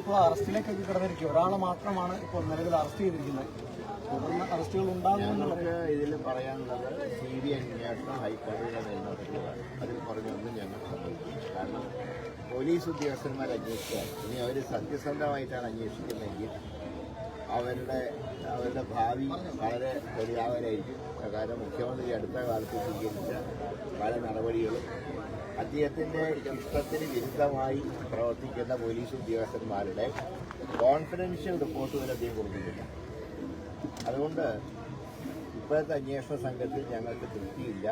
ഇപ്പോൾ അറസ്റ്റിലേക്ക് കിടന്നിരിക്കും ഒരാളെ മാത്രമാണ് ഇപ്പോൾ നിലവിൽ അറസ്റ്റ് ചെയ്തിരിക്കുന്നത്. തുടർന്ന് അറസ്റ്റുകൾ ഉണ്ടാകുമെന്ന് ഞങ്ങൾക്ക് ഇതിൽ പറയാനുള്ളത് സി ബി അന്വേഷണം ഹൈക്കോടതിയുടെ മേൽനോട്ടത്തിലാണ്. അതിൽ പറഞ്ഞൊന്നും ഞങ്ങൾ കാരണം പോലീസ് ഉദ്യോഗസ്ഥന്മാർ അന്വേഷിക്കാൻ ഇനി അവർ സത്യസന്ധമായിട്ടാണ് അന്വേഷിക്കുന്നതെങ്കിൽ അവരുടെ അവരുടെ ഭാവി വളരെ പൊടിയാവലായിരിക്കും കാരണം മുഖ്യമന്ത്രി അടുത്ത കാലത്ത് സ്വീകരിച്ച പല നടപടികളും അദ്ദേഹത്തിന്റെ ഇഷ്ടത്തിന് വിരുദ്ധമായി പ്രവർത്തിക്കുന്ന പോലീസ് ഉദ്യോഗസ്ഥന്മാരുടെ കോൺഫിഡൻഷ്യൽ റിപ്പോർട്ട് വരെ അദ്ദേഹം കൊടുക്കുന്നില്ല അതുകൊണ്ട് ഇപ്പോഴത്തെ അന്വേഷണ സംഘത്തിൽ ഞങ്ങൾക്ക് തൃപ്തിയില്ല.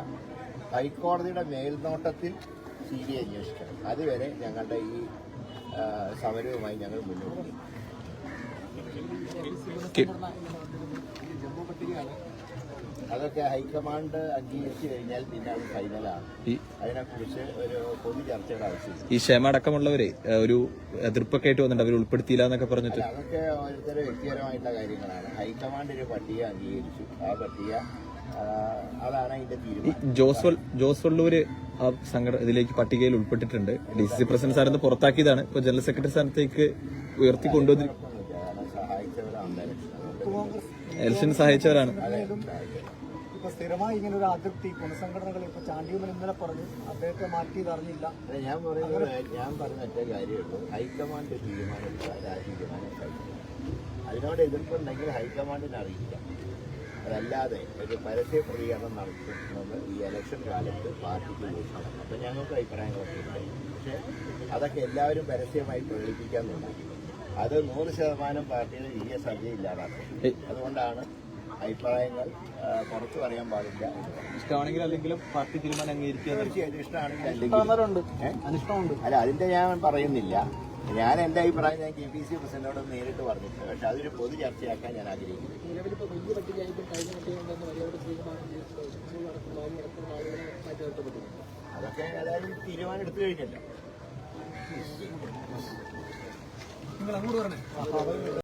ഹൈക്കോടതിയുടെ മേൽനോട്ടത്തിൽ സി ബി ഐ അന്വേഷിക്കണം. അതുവരെ ഞങ്ങളുടെ ഈ സമരവുമായി ഞങ്ങൾ മുന്നോട്ട് പോകും. ജമ്മു പട്ടികയാണ് അതൊക്കെ ഹൈക്കമാൻഡ് അംഗീകരിച്ചു കഴിഞ്ഞാൽ പിന്നെ അത് ഫൈനലാണ്. ഈ അതിനെക്കുറിച്ച് ഒരു പൊതു ചർച്ചയുടെ ആവശ്യമില്ല. ഈ ക്ഷേമ അടക്കമുള്ളവരെ ഒരു എതിർപ്പൊക്കെ ആയിട്ട് വന്നിട്ടുണ്ട് അവർ ഉൾപ്പെടുത്തിയില്ല എന്നൊക്കെ പറഞ്ഞിട്ട്. അതൊക്കെ ഓരോരുത്തരുടെ വ്യക്തിപരമായിട്ടുള്ള കാര്യങ്ങളാണ്. ഹൈക്കമാൻഡ് ഒരു പട്ടിക അംഗീകരിച്ചു. ആ പട്ടിക അതാണ് അതിന്റെ തീരുമാനം. ജോസ് വൽ- ജോസ് വള്ളൂര് ആ സംഘടന ഇതിലേക്ക് പട്ടികയിൽ ഉൾപ്പെട്ടിട്ടുണ്ട്. ഡി സി സി പ്രസിഡന്റ് സ്ഥാനത്ത് പുറത്താക്കിയതാണ്. ഇപ്പൊ ജനറൽ സെക്രട്ടറി സ്ഥാനത്തേക്ക് ഉയർത്തി കൊണ്ടുവന്നി കുഴപ്പമൊന്നുമില്ല. കാരണം സഹായിച്ചവരാണ്. ഇലക്ഷൻ സഹായിച്ചവരാണ്. ഇപ്പൊ സ്ഥിരമായി ഇങ്ങനെ ഒരു അതിർത്തി പുനഃസംഘടനകൾ ഇപ്പൊ ചാണ്ടിയുമൻ ഇന്നലെ പറഞ്ഞു. അദ്ദേഹത്തെ മാറ്റിയത് അറിഞ്ഞില്ല. അല്ല, ഞാൻ പറയുന്നത് ഞാൻ പറഞ്ഞ ഒറ്റ കാര്യമുള്ളൂ. ഹൈക്കമാൻഡ് തീരുമാനം കഴിക്കും അതിനോട് എതിർപ്പുണ്ടെങ്കിൽ ഹൈക്കമാൻഡിനെ അറിയിക്കാം. അതല്ലാതെ ഒരു പരസ്യ പ്രതികരണം നടത്തുന്നത് ഈ ഇലക്ഷൻ കാലത്ത് പാർട്ടിക്ക് ദൂഷണം അപ്പം ഞങ്ങൾക്ക് അഭിപ്രായങ്ങളൊക്കെ ഉണ്ടായി പക്ഷേ അതൊക്കെ എല്ലാവരും പരസ്യമായി പ്രകടിപ്പിക്കാൻ തുടങ്ങി. അത് നൂറ് ശതമാനം പാർട്ടിയുടെ വിജയ സാധ്യത ഇല്ലാതാക്കും. അതുകൊണ്ടാണ് അഭിപ്രായങ്ങൾ പുറത്തു പറയാൻ പാടില്ല. ഇഷ്ടമാണെങ്കിൽ അല്ലെങ്കിലും പാർട്ടി തീരുമാനം അംഗീകരിക്കുക തീർച്ചയായിട്ടും ഇഷ്ടമാണെങ്കിൽ അല്ലെങ്കിൽ അല്ല അതിന്റെ ഞാൻ പറയുന്നില്ല. ഞാൻ എന്റെ അഭിപ്രായം ഞാൻ കെ പി സി പ്രസിഡന്റിനോട് നേരിട്ട് പറഞ്ഞിട്ടുണ്ട് പക്ഷെ അതൊരു പൊതു ചർച്ചയാക്കാൻ ഞാൻ ആഗ്രഹിക്കുന്നു. അതൊക്കെ ഏതായാലും തീരുമാനം എടുത്തു കഴിഞ്ഞല്ലോ. അങ്ങോട്ട് പറഞ്ഞേ